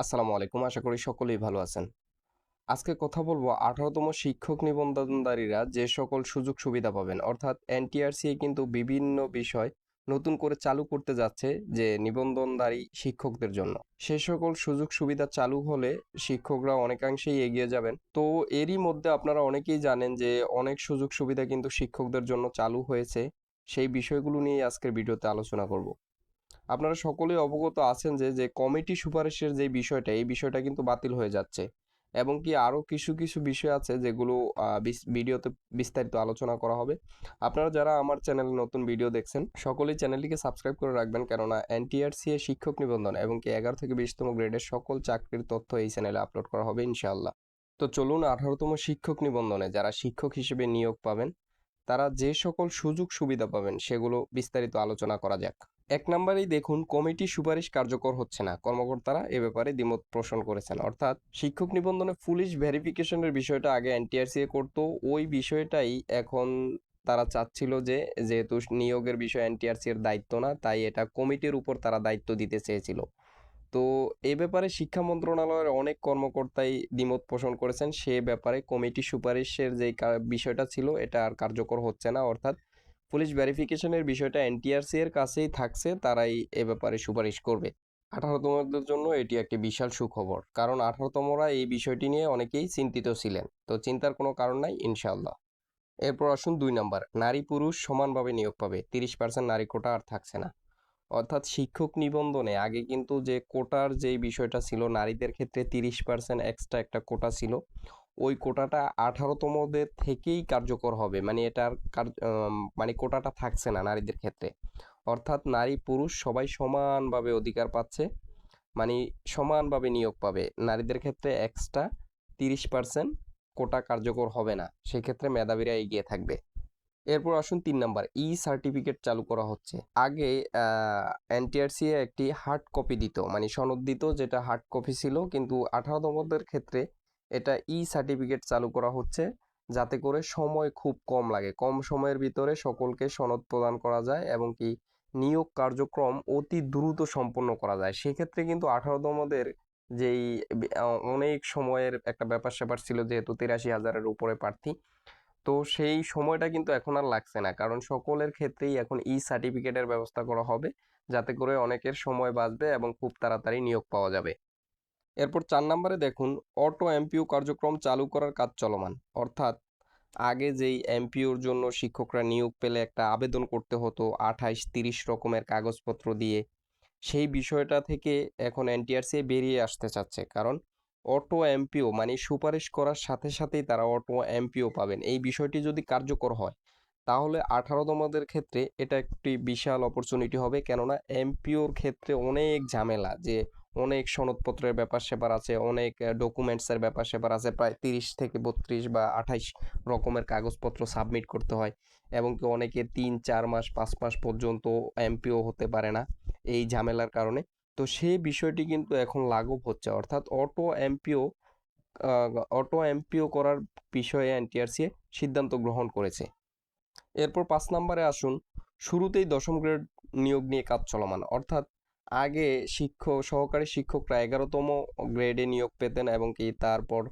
আসসালামু আলাইকুম। আশা করি সকলেই ভালো আছেন। আজকে কথা বলব আঠারোতম শিক্ষক নিবন্ধনধারীরা যে সকল সুযোগ সুবিধা পাবেন, অর্থাৎ এনটিআরসি কিন্তু বিভিন্ন বিষয় নতুন করে চালু করতে যাচ্ছে যে নিবন্ধনধারী শিক্ষকদের জন্য। সে সকল সুযোগ সুবিধা চালু হলে শিক্ষকরা অনেকাংশেই এগিয়ে যাবেন। তো এরই মধ্যে আপনারা অনেকেই জানেন যে অনেক সুযোগ সুবিধা কিন্তু শিক্ষকদের জন্য চালু হয়েছে। সেই বিষয়গুলো নিয়ে আজকের ভিডিওতে আলোচনা করব। আপনারা সকলেই অবগত আছেন যে যে কমিটি সুপারিশের যে বিষয়টা, এই বিষয়টা কিন্তু বাতিল হয়ে যাচ্ছে। এবং কি আরও কিছু কিছু বিষয় আছে যেগুলো ভিডিওতে বিস্তারিত আলোচনা করা হবে। আপনারা যারা আমার চ্যানেলে নতুন ভিডিও দেখছেন, সকলেই চ্যানেলটিকে সাবস্ক্রাইব করে রাখবেন। কেননা এনটিআরসি এ শিক্ষক নিবন্ধন এবং কি এগারো থেকে বিশতম গ্রেডের সকল চাকরির তথ্য এই চ্যানেলে আপলোড করা হবে ইনশাআল্লাহ। তো চলুন আঠারোতম শিক্ষক নিবন্ধনে যারা শিক্ষক হিসেবে নিয়োগ পাবেন তারা যে সকল সুযোগ সুবিধা পাবেন সেগুলো বিস্তারিত আলোচনা করা যাক। এক নম্বরেই দেখুন, কমিটি সুপারিশ কার্যকর হচ্ছে না। কর্মকর্তারা এ ব্যাপারে দ্বিমত পোষণ করেছেন। অর্থাৎ শিক্ষক নিবন্ধনে পুলিশ ভেরিফিকেশনের বিষয়টা আগে এনটিআরসি করতো। ওই বিষয়টাই এখন তারা চাচ্ছিল যে, যেহেতু নিয়োগের বিষয় এনটিআরসি এর দায়িত্ব না, তাই এটা কমিটির উপর তারা দায়িত্ব দিতে চেয়েছিল। তো এ ব্যাপারে শিক্ষা মন্ত্রণালয়ের অনেক কর্মকর্তাই দ্বিমত পোষণ করেছেন। সে ব্যাপারে কমিটি সুপারিশের যে বিষয়টা ছিল, এটা আর কার্যকর হচ্ছে না, অর্থাৎ পুলিশ ভেরিফিকেশনের বিষয়টা এনটিআরসি এর কাছেই থাকছে, তারাই এ ব্যাপারে সুপারিশ করবে। আঠারোতমদের জন্য এটি একটি বিশাল সুখবর, কারণ আঠারোতমরা এই বিষয়টি নিয়ে অনেকেই চিন্তিত ছিলেন, তো চিন্তার কোনো কারণ নাই, ইনশাআল্লাহ। এরপর আসুন দুই নাম্বার নারী পুরুষ সমানভাবে নিয়োগ পাবে, তিরিশ পার্সেন্ট নারী কোটা আর থাকছে না। অর্থাৎ শিক্ষক নিবন্ধনে আগে কিন্তু যে কোটার যেই বিষয়টা ছিল, নারীদের ক্ষেত্রে তিরিশ পার্সেন্ট এক্সট্রা একটা কোটা ছিল, ওই কোটাটা আঠারোতমদের থেকেই কার্যকর হবে। মানে এটার মানে কোটাটা থাকছে না নারীদের ক্ষেত্রে। অর্থাৎ নারী পুরুষ সবাই সমানভাবে অধিকার পাচ্ছে মানে সমানভাবে নিয়োগ পাবে। নারীদের ক্ষেত্রে এক্সট্রা তিরিশ পার্সেন্ট কোটা কার্যকর হবে না। সেক্ষেত্রে মেধাবীরা এগিয়ে থাকবে। এরপর আসুন তিন নাম্বার, ই সার্টিফিকেট চালু করা হচ্ছে। আগে এনটিআরসি একটি হার্ড কপি দিত মানে সনদ দিত যেটা হার্ড কপি ছিল, কিন্তু আঠারো আঠারোতমদের ক্ষেত্রে এটা ই সার্টিফিকেট চালু করা হচ্ছে, যাতে করে সময় খুব কম লাগে। কম সময়ের ভিতরে সকলকে সনদ প্রদান করা যায় এবং কি নিয়োগ কার্যক্রম অতি দ্রুত সম্পন্ন করা যায়। সেক্ষেত্রে কিন্তু আঠারো আঠারোতমদের যেই অনেক সময়ের একটা ব্যাপার স্যাপার ছিল, যেহেতু তিরাশি হাজারের উপরে প্রার্থী তো সেই সময়টা কিন্তু এখন আর লাগছে না। কারণ সকলের ক্ষেত্রেই এখন ই সার্টিফিকেটের ব্যবস্থা করা হবে, যাতে করে অনেকের সময় বাঁচবে এবং খুব তাড়াতাড়ি নিয়োগ পাওয়া যাবে। এরপর চার নম্বরে দেখুন, অটো এমপিও কার্যক্রম চালু করার কাজ চলমান। অর্থাৎ আগে যেই এমপিওর জন্য শিক্ষকরা নিয়োগ পেলে একটা আবেদন করতে হতো আঠাইশ তিরিশ রকমের কাগজপত্র দিয়ে, সেই বিষয়টা থেকে এখন এনটিআরসি বেরিয়ে আসতে চাচ্ছে। কারণ অটো এমপিও মানে সুপারিশ করার সাথে সাথেই তারা অটো এমপিও পাবেন। এই বিষয়টি যদি কার্যকর হয়, তাহলে আঠারোতমদের ক্ষেত্রে এটা একটি বিশাল অপরচুনিটি হবে। কেননা এমপিওর ক্ষেত্রে অনেক ঝামেলা যে অনেক সনদপত্রের ব্যাপার স্যাপার আছে, অনেক ডকুমেন্টসের ব্যাপার স্যাপার আছে। প্রায় তিরিশ থেকে বত্রিশ বা আঠাইশ রকমের কাগজপত্র সাবমিট করতে হয় এবং কি অনেকে তিন, চার মাস, পাঁচ মাস পর্যন্ত এমপিও হতে পারে না এই ঝামেলার কারণে। তো সেই বিষয়টি কিন্তু এখন লাঘব হচ্ছে। অর্থাৎ অটো এমপিও অটো এমপিও করার বিষয়ে এনটিআরসি সিদ্ধান্ত গ্রহণ করেছে। এরপর পাঁচ নম্বরে আসুন, শুরুতেই দশম গ্রেড নিয়োগ নিয়ে কাজ চলমান। অর্থাৎ আগে শিক্ষক সহকারী শিক্ষকরা এগারোতম গ্রেডে নিয়োগ পেতেন এবং কি তারপর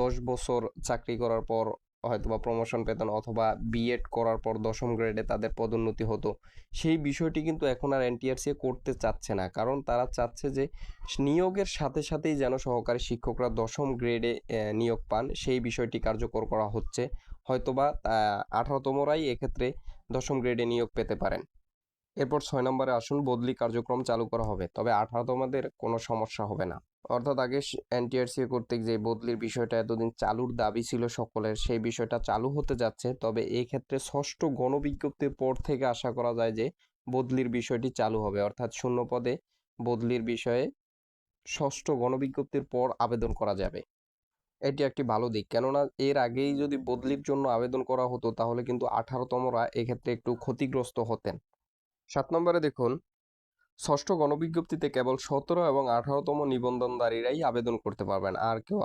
দশ বছর চাকরি করার পর হয়তোবা প্রমোশন পেতেন অথবা বিএড করার পর দশম গ্রেডে তাদের পদোন্নতি হতো। সেই বিষয়টি কিন্তু এখন আর এনটিআরসি করতে চাচ্ছে না। কারণ তারা চাচ্ছে যে নিয়োগের সাথে সাথেই যেন সহকারী শিক্ষকরা দশম গ্রেডে নিয়োগ পান। সেই বিষয়টি কার্যকর করা হচ্ছে। হয়তোবা আঠারোতমরাই এক্ষেত্রে দশম গ্রেডে নিয়োগ পেতে পারেন। এরপর ছয় নম্বরে আসুন, বদলি কার্যক্রম চালু করা হবে। তবে আঠারোতমদের কোনো সমস্যা হবে না। অর্থাৎ আগে এনটিআরসি কর্তৃক যে বদলির বিষয়টা এতদিন চালুর দাবি ছিল সকলের, সেই বিষয়টা চালু হতে যাচ্ছে। তবে এই ক্ষেত্রে ষষ্ঠ গণবিজ্ঞপ্তির পর থেকে আশা করা যায় যে বদলির বিষয়টি চালু হবে। অর্থাৎ শূন্য পদে বদলির বিষয়ে ষষ্ঠ গণবিজ্ঞপ্তির পর আবেদন করা যাবে। এটি একটি ভালো দিক। কেননা এর আগেই যদি বদলির জন্য আবেদন করা হতো, তাহলে কিন্তু আঠারোতমরা এক্ষেত্রে একটু ক্ষতিগ্রস্ত হতেন। সাত নম্বরে দেখুন ষষ্ঠ গণবিজ্ঞপ্তিতে কেবল সতেরো এবং আঠারোতম নিবন্ধনধারীরাই আবেদন করতে পারবেন। আর কেউ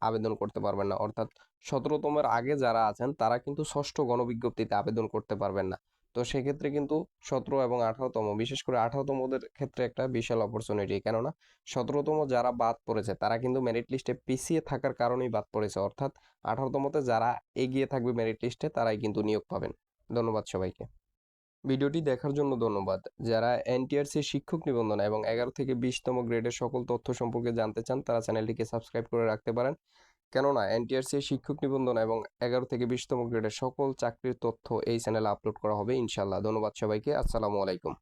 আবেদন করতে পারবেন না। অর্থাৎ সতেরোতমের আগে যারা আছেন, তারা কিন্তু ষষ্ঠ গণবিজ্ঞপ্তিতে আবেদন করতে পারবেন না। তো সেক্ষেত্রে কিন্তু সতেরো এবং আঠারোতম, বিশেষ করে আঠারোতমদের ক্ষেত্রে একটা বিশাল অপরচুনিটি কেননা সতেরোতম যারা বাদ পড়েছে, তারা কিন্তু মেরিট লিস্টে পিছিয়ে থাকার কারণেই বাদ পড়েছে। অর্থাৎ আঠারোতমতে যারা এগিয়ে থাকবে মেরিট লিস্টে তারাই কিন্তু নিয়োগ পাবেন। ধন্যবাদ সবাইকে। ভিডিওটি দেখার জন্য ধন্যবাদ। যারা এনটিআরসি শিক্ষক নিবন্ধন এবং এগারো থেকে বিশতম গ্রেডের সকল তথ্য সম্পর্কে জানতে চান, তারা চ্যানেলটিকে সাবস্ক্রাইব করে রাখতে পারেন। কেননা, এনটিআরসি শিক্ষক নিবন্ধন এবং এগারো থেকে বিশতম গ্রেডের সকল চাকরির তথ্য এই চ্যানেলে আপলোড করা হবে ইনশাল্লাহ ধন্যবাদ সবাইকে। আসসালামু আলাইকুম।